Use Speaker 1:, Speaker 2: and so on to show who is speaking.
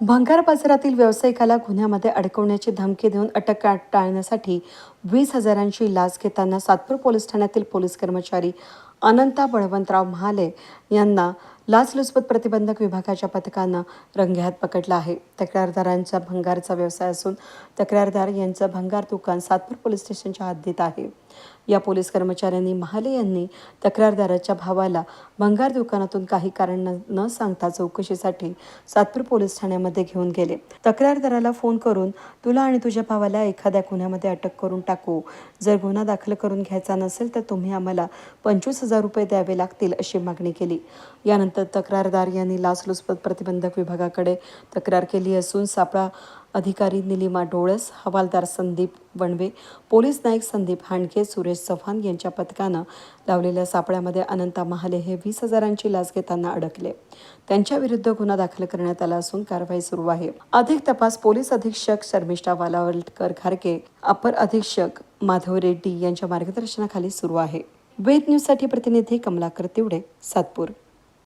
Speaker 1: भंगार बाजारातील व्यावसायिकाला गुन्ह्यामध्ये अडकवण्याची धमकी देऊन अटक टाळण्यासाठी वीस हजारांची लाच घेताना सातपूर पोलीस ठाण्यातील पोलीस कर्मचारी अनंता बळवंतराव महाले यांना लाचलुचपत प्रतिबंधक विभागाच्या पथकानं रंगेहात पकडला आहे. तक्रारदारांचा भंगारचा व्यवसाय असून तक्रारदार यांचं भंगार दुकान सातपूर पोलीस स्टेशनच्या हद्दीत आहे. या पोलीस कर्मचाऱ्यांनी महाले यांनी तक्रारदाराच्या भावाला भंगार दुकानातून काही कारण न- न सांगता चौकशीसाठी सातपूर पोलीस ठाण्यामध्ये घेऊन गेले. तक्रारदाराला फोन करून तुला आणि तुझ्या भावाला एखाद्या गुन्ह्यामध्ये अटक करून टाकू. जर गुन्हा दाखल करून घ्यायचा नसेल तर तुम्ही आम्हाला पंचवीस हजार रुपये द्यावे लागतील अशी मागणी केली. यानंतर तक्रारदार यांनी लाचलुचपत प्रतिबंधक विभागाकडे तक्रार केली असून सापळा अधिकारी निलिमा डोळस हवालदार संदीप वणवे पोलीस नाईक संदीप हांडके सुरेश चव्हाण यांच्या पथकानं लावलेल्या सापळ्यामध्ये अनंता महाले हे वीस हजारांची लाच घेताना अडकले. त्यांच्याविरुद्ध गुन्हा दाखल करण्यात आला असून कारवाई सुरू आहे. अधिक तपास पोलीस अधीक्षक शर्मिष्ठा वालावलकर खारके अपर अधीक्षक माधव रेड्डी यांच्या मार्गदर्शनाखाली सुरू आहे. वेद न्यूजसाठी प्रतिनिधी कमलाकर तिवडे सातपूर.